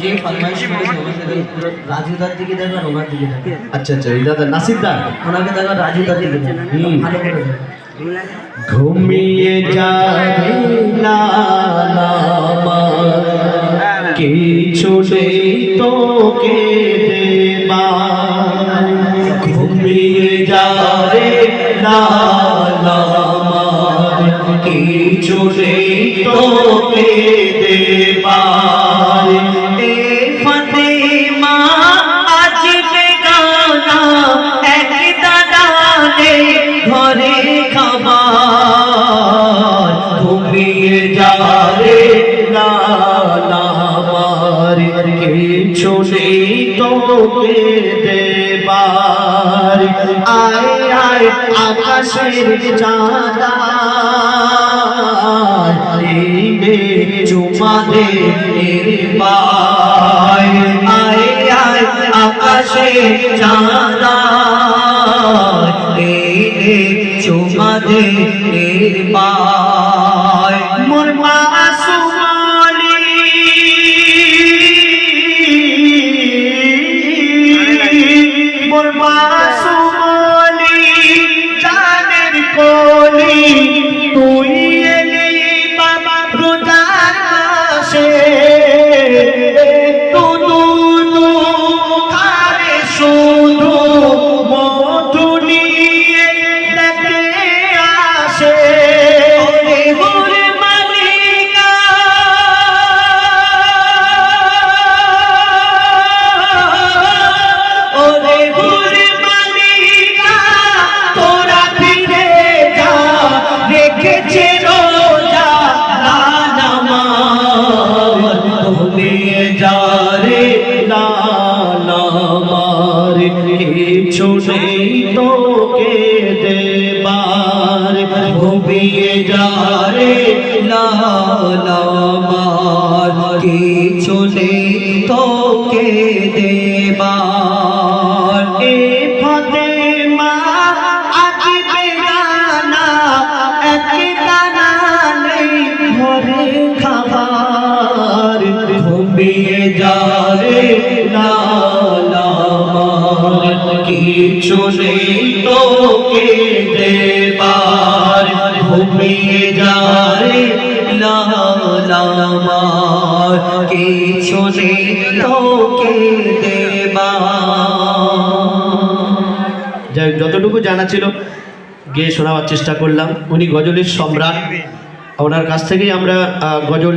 যে ফরমাইশ রাজুদার দিকে দেখবেন ওনার দিকে দেখবেন আচ্ছা আচ্ছা দাদা নাসির ওনাকে দেখবেন রাজুদার দিকে দেখবেন ভালো করে ঘুমিয়ে যাবে না কিছু নেই তোকে দেবা ঘুমিয়ে যাবে না কিছু নেই তোকে ঘুমিয়ে যারে না না আমার কিছু নেই তোকে দেবার। আয় আয়, আকাশের চাঁদা। চুমা দে বাই আয় আয় চাঁদা। মোর মাসুমালি জানের কোলি, তুই এলি বাবা রোজার মাসে। একটু দুধু শুধু মধু দেখে আসে। নেই তোকে দেবার, ঘুমিয়ে যা রে না নামার কিছু নেই তোকে দেবার। এ ফতেমা, আজ বেগানা এক দানা নেই ঘরে খাবার। ঘুমিয়ে যা কিছু নেই তোকে দেবার। ঘুমিয়ে লালামার কিছু নেই তোকে দেবার। যাই যতটুকু জানা ছিল, গিয়ে শোনাবার চেষ্টা করলাম। উনি গজলের সম্রাট। ওনার কাছ থেকেই আমরা গজল